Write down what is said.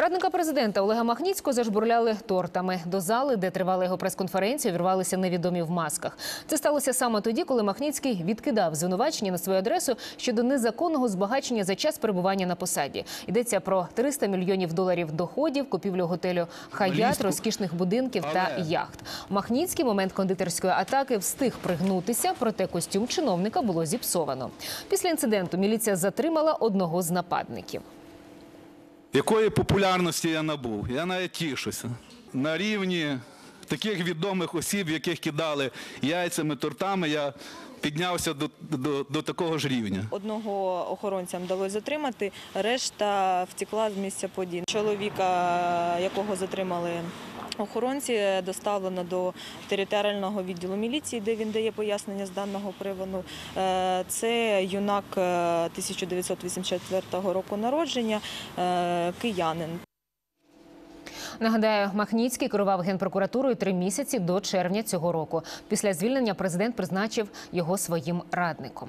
Радника президента Олега Махніцького зажбурляли тортами. До зали, де тривала його прес-конференція, увірвалися невідомі в масках. Це сталося саме тоді, коли Махніцький відкидав звинувачення на свою адресу щодо незаконного збагачення за час перебування на посаді. Йдеться про 300 мільйонів доларів доходів, купівлю готелю Хаят, розкішних будинків та яхт. Махніцький момент кондитерської атаки встиг пригнутися, проте костюм чиновника було зіпсовано. Після інциденту міліція затримала одного з нападників. Якої популярності я набув? Я навіть тішуся. На рівні таких відомих осіб, яких кидали яйцями, тортами, я піднявся до, до, до такого ж рівня. Одного охоронцям вдалося затримати, решта втекла з місця подій. Чоловіка, якого затримали охоронці, доставлено до територіального відділу міліції, де він дає пояснення з даного приводу. Е, Це юнак е, 1984 року народження, е, киянин. Нагадаю, Махніцький керував генпрокуратурою три місяці до червня цього року. Після звільнення президент призначив його своїм радником.